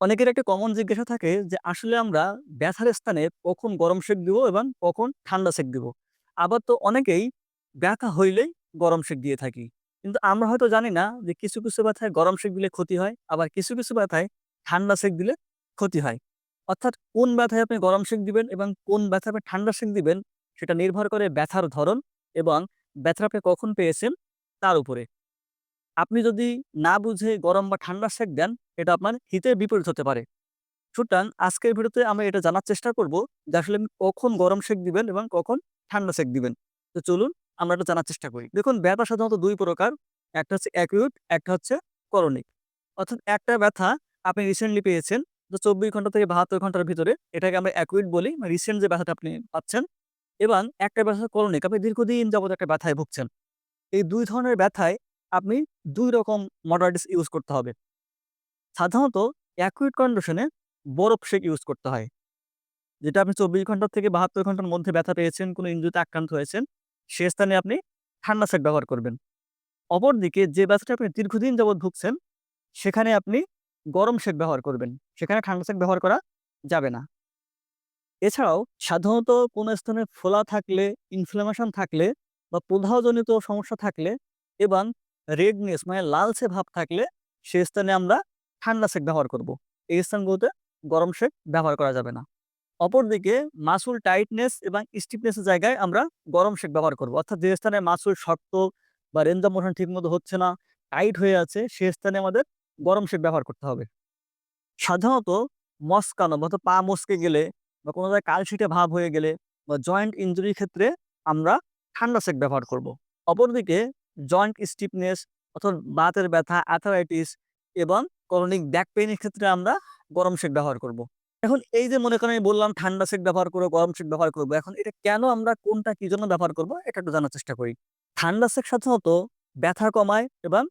অনেকের একটা কমন জিজ্ঞাসা থাকে যে আসলে আমরা ব্যথার স্থানে কখন গরম সেক দিব এবং কখন ঠান্ডা সেক দিব। আবার তো অনেকেই ব্যথা হইলেই গরম সেক দিয়ে থাকি। কিন্তু আমরা হয়তো জানি না যে কিছু, কিছু ব্যথায় গরম সেক দিলে ক্ষতি হয়। আবার কিছু, কিছু ব্যথায় ঠান্ডা সেক দিলে ক্ষতি হয়। অর্থাৎ কোন ব্যথায় আপনি গরম সেক দিবেন এবং কোন ব্যথায় আপনি ঠান্ডা সেক দিবেন সেটা নির্ভর করে ব্যথার ধরন এবং ব্যথা আপনি কখন পেয়েছেন তার উপরে। আপনি যদি না বুঝে গরম বা ঠান্ডা সেক দেন, এটা আপনার হিতের বিপরীত হতে পারে। সুতরাং আজকের ভিডিওতে আমরা এটা জানার চেষ্টা করব যে আসলে আপনি কখন গরম সেক দিবেন এবং কখন ঠান্ডা সেক দিবেন। তো চলুন আমরা এটা জানার চেষ্টা করি। দেখুন ব্যথা সাধারণত ২ প্রকার। একটা হচ্ছে অ্যাকিউট, একটা হচ্ছে ক্রনিক। অর্থাৎ একটা ব্যথা আপনি রিসেন্টলি পেয়েছেন যে ২৪ ঘণ্টা থেকে ৭২ ঘণ্টার ভিতরে এটাকে আমরা অ্যাকিউট বলি। রিসেন্ট যে ব্যথাটা আপনি পাচ্ছেন এবং একটা ব্যথা ক্রনিক আপনি দীর্ঘদিন যাবত একটা ব্যথায় ভুগছেন। এই দুই ধরনের ব্যথায় আপনি দুই রকম মডালিটিস ইউজ করতে হবে। সাধারণত অ্যাকিউট কন্ডিশনে বরফ শেক ইউজ করতে হয়। যেটা আপনি ২৪ ঘণ্টা থেকে ৭২ ঘণ্টার মধ্যে ব্যথা পেয়েছেন, কোনো ইনজুরিতে আক্রান্ত হয়েছেন, সে স্থানে আপনি ঠান্ডা সেক ব্যবহার করবেন। অপরদিকে যে ব্যথাটা আপনি দীর্ঘদিন যাবৎ ভুগছেন, সেখানে আপনি গরম শেক ব্যবহার করবেন। সেখানে ঠান্ডা শেক ব্যবহার করা যাবে না। এছাড়াও সাধারণত কোনো স্থানে ফোলা থাকলে, ইনফ্লামেশন থাকলে বা প্রদাহজনিত সমস্যা থাকলে এবং রেডনেস মানে লালচে ভাব থাকলে সে স্থানে আমরা ঠান্ডা সেক ব্যবহার করব। এই স্থানগুলোতে গরম সেক ব্যবহার করা যাবে না। অপরদিকে মাসুল টাইটনেস এবং স্টিফনেস এর জায়গায় আমরা গরম সেক ব্যবহার করব। অর্থাৎ যে স্থানে মাসুল শক্ত বা রেঞ্জ অফ মোশন ঠিকমতো হচ্ছে না, টাইট হয়ে আছে সে স্থানে আমাদের গরম সেক ব্যবহার করতে হবে। সাধারণত মচকানো অর্থাৎ পা মচকে গেলে বা কোনো জায়গায় কালশিটে ভাব হয়ে গেলে বা জয়েন্ট ইনজুরির ক্ষেত্রে আমরা ঠান্ডা সেক ব্যবহার করব। অপরদিকে জয়েন্ট স্টিফনেস অথবা বাতের ব্যথা, আর্থারাইটিস এবং ক্রনিক ব্যাক পেইন এর ক্ষেত্রে আমরা গরম সেক ব্যবহার করব। এখন এই যে মনে করেন আমি বললাম ঠান্ডা সেক ব্যবহার করব গরম সেক ব্যবহার করব এখন এটা কেন আমরা কোনটা কি জন্য ব্যবহার করব এটা একটু জানার চেষ্টা করি। ঠান্ডা সেক সাধারণত ব্যথা কমায় এবং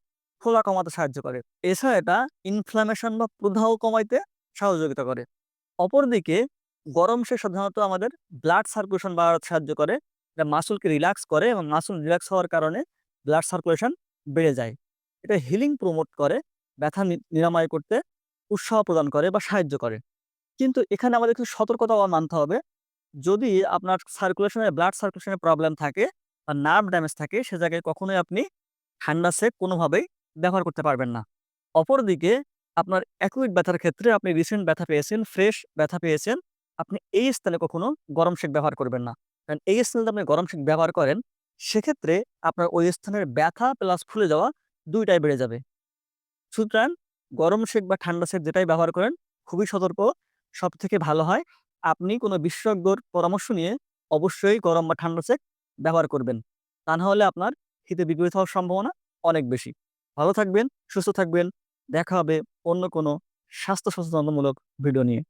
ফোলা কমাতে সাহায্য করে। এছাড়া এটা ইনফ্লামেশন বা প্রদাহ কমাইতে সহযোগিতা করে। অপরদিকে গরম সেক সাধারণত আমাদের ব্লাড সার্কুলেশন বাড়াতে সাহায্য করে। এটা মাসুলকে রিল্যাক্স করে এবং মাসুল রিল্যাক্স হওয়ার কারণে ব্লাড সার্কুলেশন বেড়ে যায়। এটা হিলিং প্রমোট করে, ব্যথা নিরাময় করতে উৎসাহ প্রদান করে বা সাহায্য করে। কিন্তু এখানে আমাদের কিছু সতর্কতাও মানতে হবে। যদি আপনার সার্কুলেশনে ব্লাড সার্কুলেশনের প্রবলেম থাকে বা নার্ভ ড্যামেজ থাকে সে জায়গায় কখনোই আপনি ঠান্ডা সেক কোনোভাবেই ব্যবহার করতে পারবেন না। অপরদিকে আপনার অ্যাকিউট ব্যথার ক্ষেত্রে আপনি রিসেন্ট ব্যথা পেয়েছেন, ফ্রেশ ব্যথা পেয়েছেন, আপনি এই স্থানে কখনো গরম সেক ব্যবহার করবেন না। কারণ এই স্থানে আপনি গরম সেক ব্যবহার করেন, সেক্ষেত্রে আপনার ওই স্থানের ব্যথা প্লাস ফুলে যাওয়া দুইটাই বেড়ে যাবে। সুতরাং গরম সেক বা ঠান্ডা সেক যেটাই ব্যবহার করেন খুবই সতর্ক সব থেকে ভালো হয় আপনি কোনো বিশেষজ্ঞর পরামর্শ নিয়ে অবশ্যই গরম বা ঠান্ডা সেক ব্যবহার করবেন। তা না হলে আপনার হিতে বিপরীত হওয়ার সম্ভাবনা অনেক বেশি। ভালো থাকবেন, সুস্থ থাকবেন। দেখা হবে অন্য কোনো স্বাস্থ্য সচেতনতামূলক ভিডিও নিয়ে।